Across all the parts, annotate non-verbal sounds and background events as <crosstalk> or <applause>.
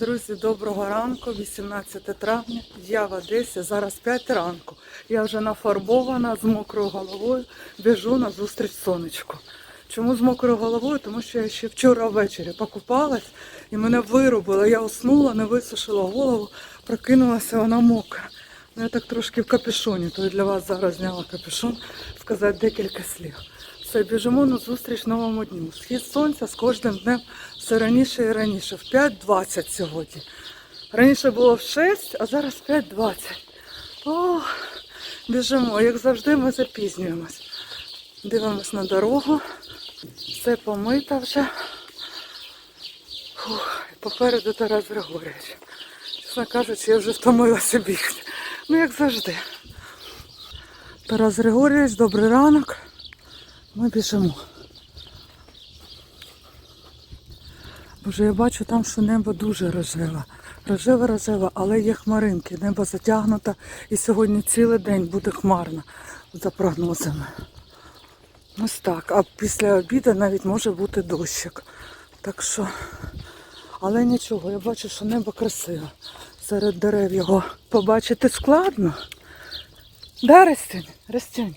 Друзі, доброго ранку, 18 травня. Я в Одесі, зараз 5 ранку. Я вже нафарбована з мокрою головою, біжу на зустріч сонечку. Чому з мокрою головою? Тому що я ще вчора ввечері покупалась і мене вирубило. Я уснула, не висушила голову, прокинулася вона мокра. Ну, я так трошки в капюшоні, то для вас зараз зняла капюшон, сказати декілька слів. Все, біжимо на зустріч новому дню. Схід сонця з кожним днем все раніше і раніше. В 5.20 сьогодні. Раніше було в 6, а зараз 5.20. О, біжимо. Як завжди, ми запізнюємось. Дивимось на дорогу. Все помито вже. Фух, попереду Тарас Григорійович. Чесно кажучи, я вже втомилася бігти. Ну, як завжди. Тарас Григорійович, добрий ранок. Ми біжимо. Боже, я бачу там, що небо дуже рожеве. Рожеве, рожеве, але є хмаринки. Небо затягнуто і сьогодні цілий день буде хмарно за прогнозами. Ось так. А після обіду навіть може бути дощик. Так що, але нічого, я бачу, що небо красиве. Серед дерев його побачити складно. Да, Растюнь? Растюнь?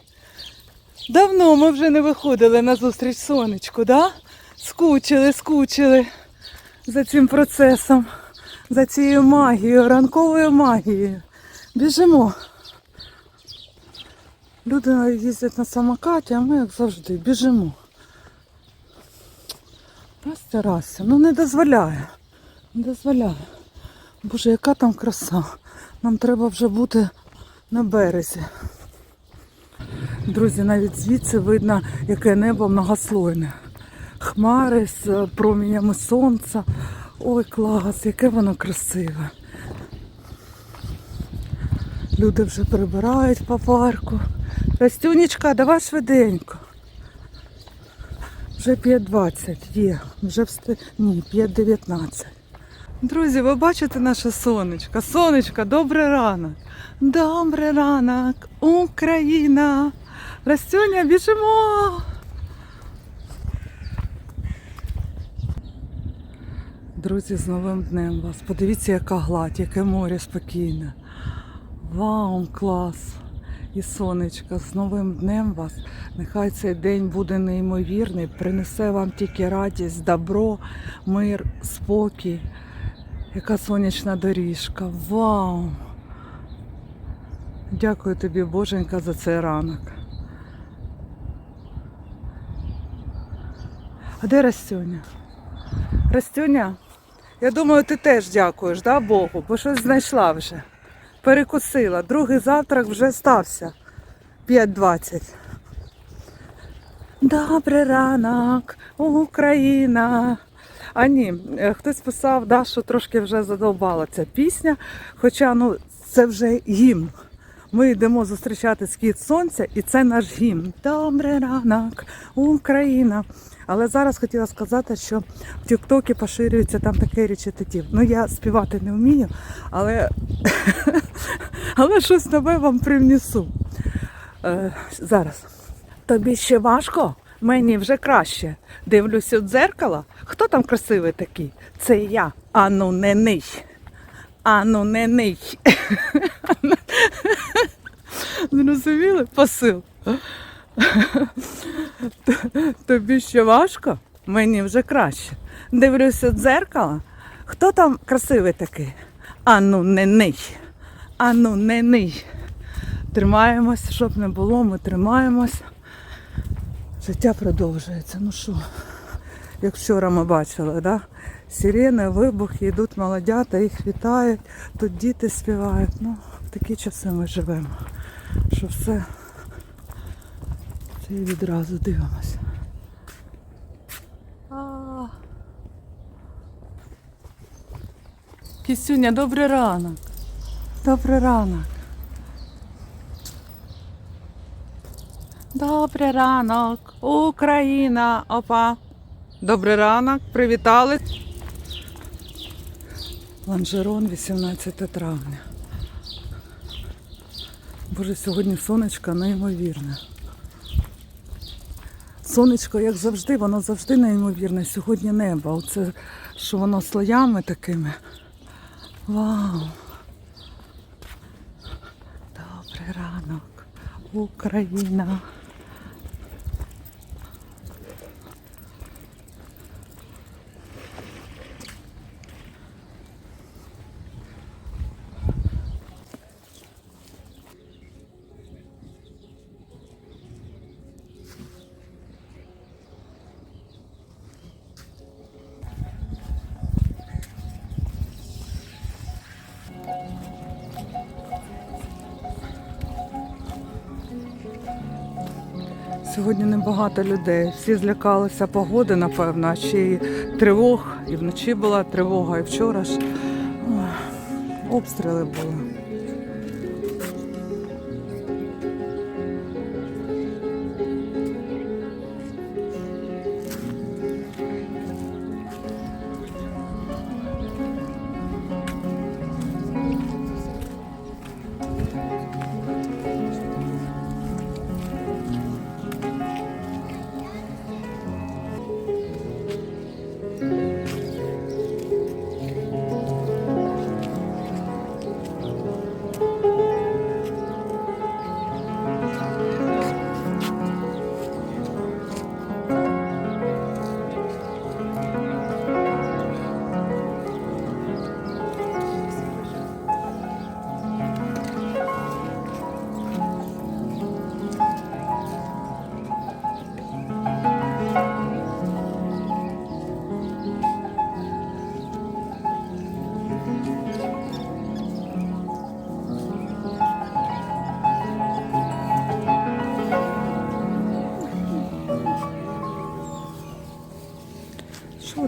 Давно ми вже не виходили на зустріч сонечку, да? Скучили, скучили за цим процесом, за цією магією, ранковою магією. Біжимо. Люди їздять на самокаті, а ми, як завжди, біжимо. Растя, Растя, ну не дозволяє. Не дозволяє. Боже, яка там краса. Нам треба вже бути на березі. Друзі, навіть звідси видно, яке небо многослойне. Хмари з е, промінями сонця. Ой, клас, яке воно красиве. Люди вже прибирають по парку. Растюнечка, давай швиденько. Вже 5.20 є. Вже всти... Ні, 5.19. Друзі, ви бачите наше сонечко? Сонечко, добрий ранок. Добрий ранок, Україна. Растюня, біжимо. Друзі, з новим днем вас. Подивіться, яка гладь, яке море спокійне. Вау, клас! І сонечко, з новим днем вас. Нехай цей день буде неймовірний, принесе вам тільки радість, добро, мир, спокій. Яка сонячна доріжка. Вау! Дякую тобі, Боженька, за цей ранок. А де Растюня? Растюня, я думаю, ти теж дякуєш, да, Богу, бо щось знайшла вже. Перекусила. Другий завтрак вже стався. 5.20. Добрий ранок, Україна. А ні, е, хтось писав, да, що трошки вже задовбала ця пісня. Хоча ну, це вже гімн. Ми йдемо зустрічати схід сонця, і це наш гімн. Добрий ранок, Україна. Але зараз хотіла сказати, що в Тіктокі поширюється там таке речитатив. Ну я співати не вмію, але, <laughs> але щось нове вам привнесу. Е, зараз. Тобі ще важко? Мені вже краще. Дивлюсь у дзеркало. Хто там красивий такий? Це я. Ану не ний. Ану не ний. <laughs> Зрозуміли? Посил. <laughs> Тобі ще важко? Мені вже краще. Дивлюся в дзеркало. Хто там красивий такий? Ану не ний. Ану не ний. Тримаємось, щоб не було, ми тримаємось. Життя продовжується. Ну що, як вчора ми бачили, да? сирени, вибухи, йдуть молодята, їх вітають, тут діти співають. Ну, в такі часи ми живемо. Що все це відразу дивимося. Кісюня, добрий ранок. Добрий ранок. Добрий ранок, Україна, опа. Добрий ранок, привітали. Ланжерон, 18 травня. Боже, сьогодні сонечко неймовірне. Сонечко, як завжди, воно завжди неймовірне. Сьогодні небо. Оце, що воно слоями такими. Вау! Добрий ранок, Україна! Небагато людей. Всі злякалися погоди, напевно, ще й тривог. І вночі була тривога, і вчора ж Ох, обстріли були.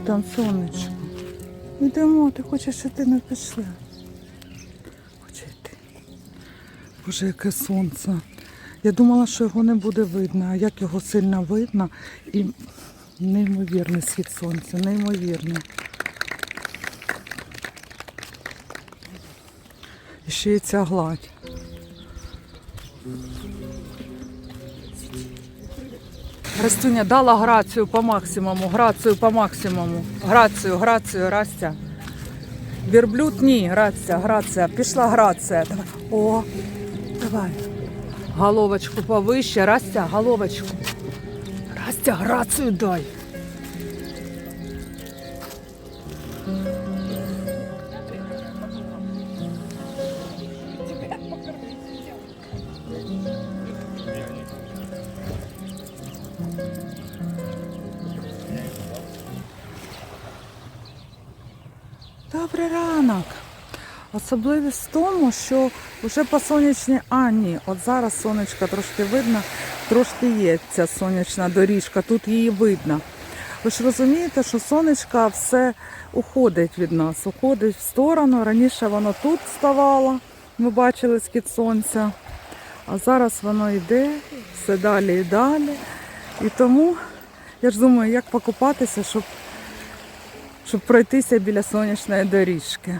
Там, сонечко? Йдемо, ти хочеш іти, не пішли. Хоче йти. Боже, яке сонце. Я думала, що його не буде видно, а як його сильно видно. І неймовірний світ сонця, неймовірний. І ще й ця гладь. Растуня дала грацію по максимуму, грацію по максимуму. Грацію, грацію, Растя. Вірблюд ні, грація, грація. Пішла грація. Давай. О, давай. Головочку повище, Растя, головочку. Растя, грацію дай. Особливість в тому, що вже по сонячній, а ні, от зараз сонечка трошки видно, трошки є ця сонячна доріжка, тут її видно. Ви ж розумієте, що сонечка все уходить від нас, уходить в сторону. Раніше воно тут ставало, ми бачили схід сонця, а зараз воно йде все далі і далі. І тому я ж думаю, як покупатися, щоб щоб пройтися біля сонячної доріжки.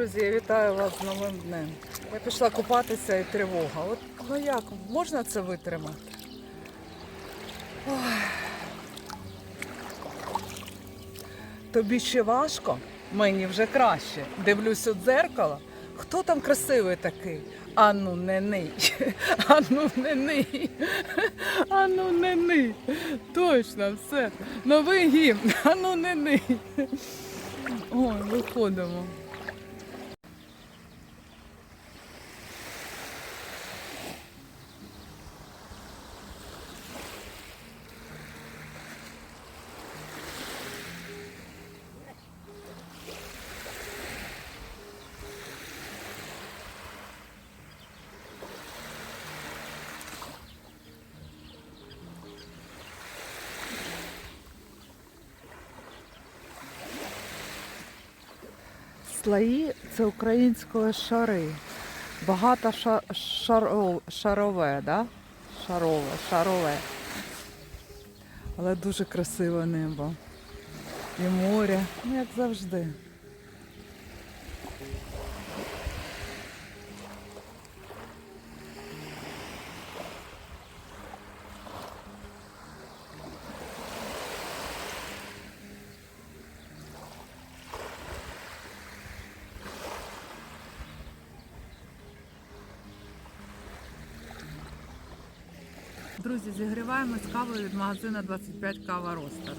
Друзі, я вітаю вас з новим днем. Я пішла купатися і тривога. От ну як, можна це витримати? Ой. Тобі ще важко? Мені вже краще. Дивлюсь у дзеркало. Хто там красивий такий? Ану не ний. <laughs> Ану не ний. <laughs> Ану не ний. Точно, все. Новий гімн. <laughs> Ану не ний. Ой, виходимо. Слої це української шари. Багато ша- шаров, шарове, да? Шарове, шарове. Але дуже красиве небо. І море, ну як завжди. Друзі, зігріваємось кавою від магазину 25 кава Ростер.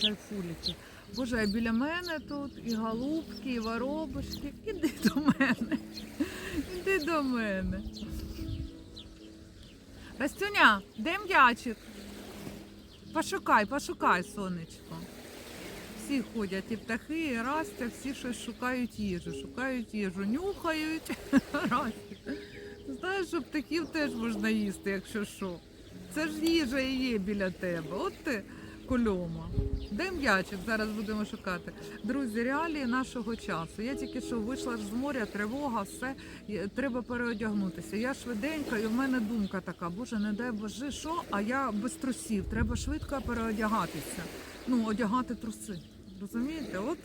Кайфуліки. Боже, біля мене тут і голубки, і воробушки. Іди до мене. Іди до мене. Растюня, де м'ячик? Пошукай, пошукай, сонечко. Всі ходять, і птахи, і Растя, всі щось шукають їжу, шукають їжу, нюхають. <laughs> Растя. Знаєш, що птахів теж можна їсти, якщо що. Це ж їжа і є біля тебе. От ти кульома. Де м'ячик? Зараз будемо шукати. Друзі, реалії нашого часу. Я тільки що вийшла з моря, тривога, все. Треба переодягнутися. Я швиденько, і в мене думка така, боже, не дай боже, що, а я без трусів. Треба швидко переодягатися. Ну, одягати труси. Розумієте? От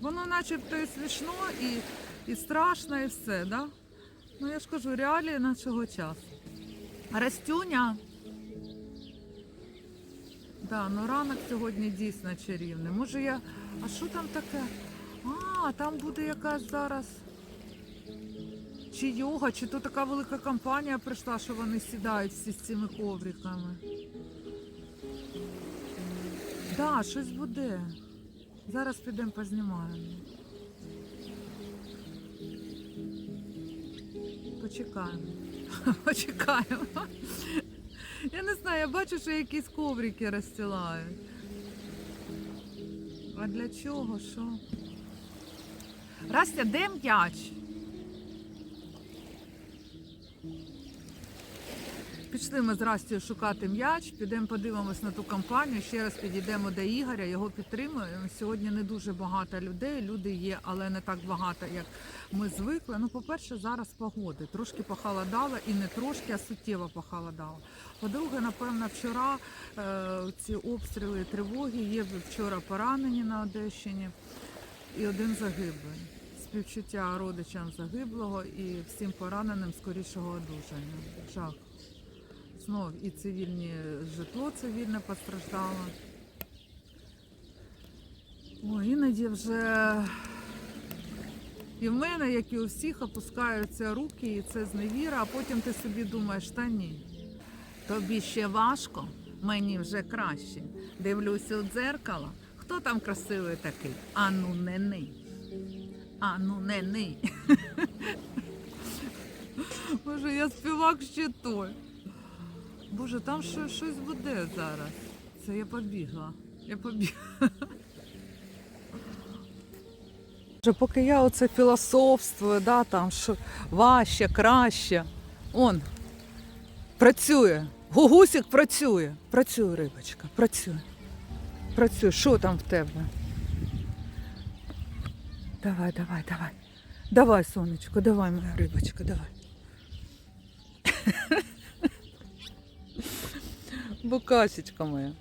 воно начебто і смішно, і, і страшно, і все, да? Ну я ж кажу, реалії нашого часу. Растюня. Да, ну ранок сьогодні дійсно чарівний. Може я. А що там таке? А, там буде якась зараз. Чи йога, чи то така велика компанія прийшла, що вони сідають всі з цими ковриками. Да, щось буде. Зараз підемо познімаємо. Почекаємо. <laughs> Почекаємо. Я не знаю, я бачу, що якісь коврики розстилають. А для чого? Що? Растя, де м'яч? Пішли ми з Растю шукати м'яч, підемо подивимось на ту кампанію, ще раз підійдемо до Ігоря, його підтримуємо. Сьогодні не дуже багато людей, люди є, але не так багато, як ми звикли. Ну, по-перше, зараз погоди. Трошки похолодало і не трошки, а суттєво похолодало. По-друге, напевно, вчора е, ці обстріли, тривоги є вчора поранені на Одещині і один загиблий. Співчуття родичам загиблого і всім пораненим скорішого одужання. Жах. Знов і цивільні житло цивільне постраждало. О, іноді вже і в мене, як і у всіх, опускаються руки, і це зневіра, а потім ти собі думаєш, та ні. Тобі ще важко, мені вже краще. Дивлюся у дзеркало. Хто там красивий такий? Ану не ний. Ану не ний. <laughs> Боже, я співак ще той. Боже, там що, щось буде зараз. Це я побігла. Я побігла. Поки я оце філософствую, да, там що важче, краще. Он працює. Гугусик працює. Працює, рибочка, працює. Працює. Що там в тебе? Давай, давай, давай. Давай, сонечко, давай, моя рибочка, давай. <laughs> Букасечка моя.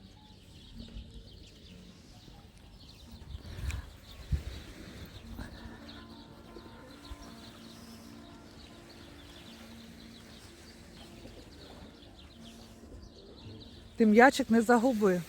Ти м'ячик не загуби.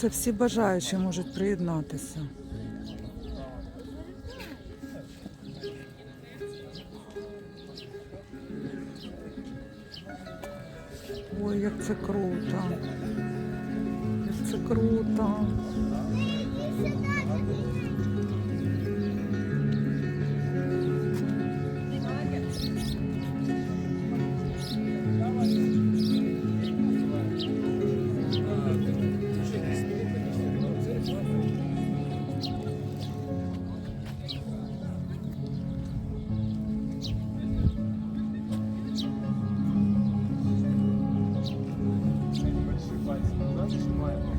Це всі бажаючі можуть приєднатися. Ой, як це круто. more.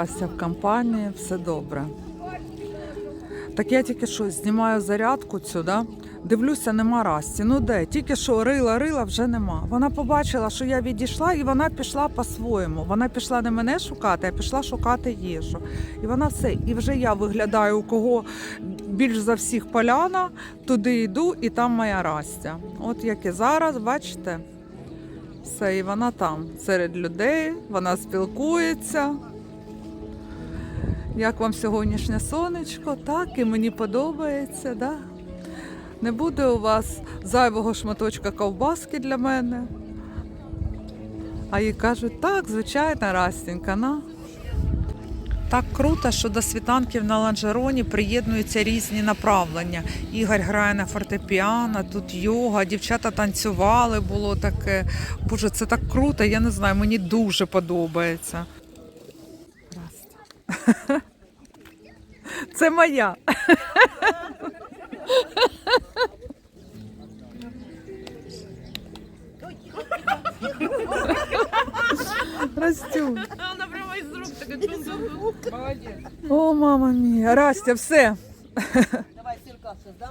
Растя в компанії, все добре. Так я тільки що знімаю зарядку цю, да? дивлюся, нема Расті. Ну де? Тільки що рила, рила вже нема. Вона побачила, що я відійшла, і вона пішла по-своєму. Вона пішла не мене шукати, а пішла шукати їжу. І вона все. І вже я виглядаю, у кого більш за всіх поляна, туди йду, і там моя Растя. От як і зараз, бачите, все, і вона там серед людей, вона спілкується. Як вам сьогоднішнє сонечко? Так, і мені подобається, да? Не буде у вас зайвого шматочка ковбаски для мене. А їй кажуть, так, звичайно, Растінька, на. Так круто, що до світанків на ланжероні приєднуються різні направлення. Ігор грає на фортепіано, тут йога, дівчата танцювали, було таке. Боже, це так круто, я не знаю, мені дуже подобається. Здрасте. <laughs> Це моя. Растю. Она прямо из рук так чун Молодец. О, мама мія. Растя, все. Давай селька создам.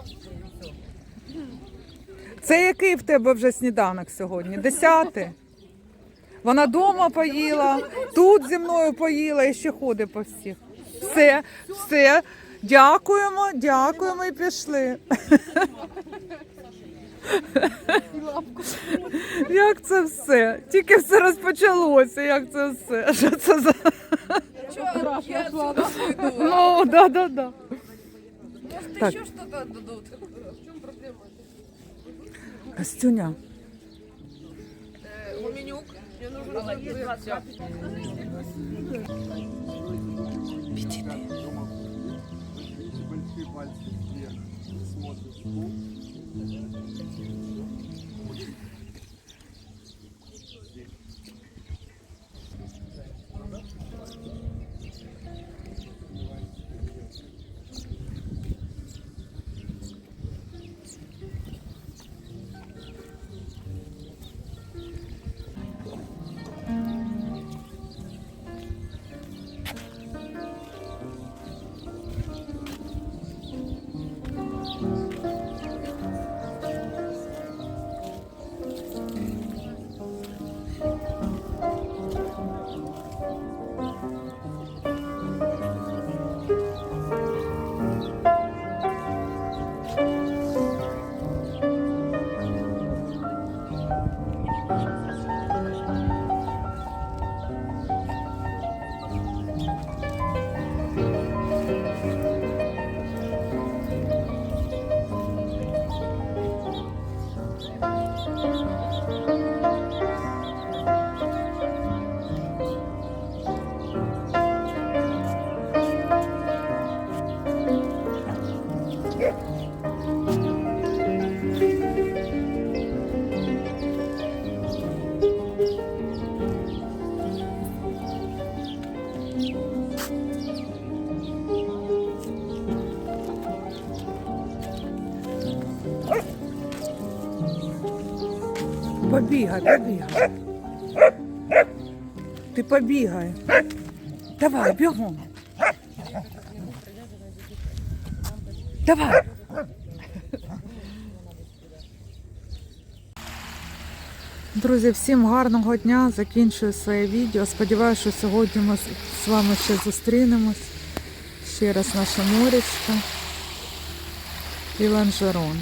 Це який в тебе вже сніданок сьогодні? Десятий? Вона дома поїла, тут зі мною поїла і ще ходить по всіх. Все, все. Дякуємо, дякуємо і пішли. Як це все? Тільки все розпочалося, як це все? Що це за. Я отсюда уйду. Ну, да, да, да. Может, Так. еще что-то отдадут? В чем проблема? Костюня. Э, Гуменюк. Мне нужно Все. Побігай, побігай. Ти побігай. Давай, бігом. Давай. Друзі, всім гарного дня. Закінчую своє відео. Сподіваюся, що сьогодні ми з вами ще зустрінемось. Ще раз наше морячко і ланжерон.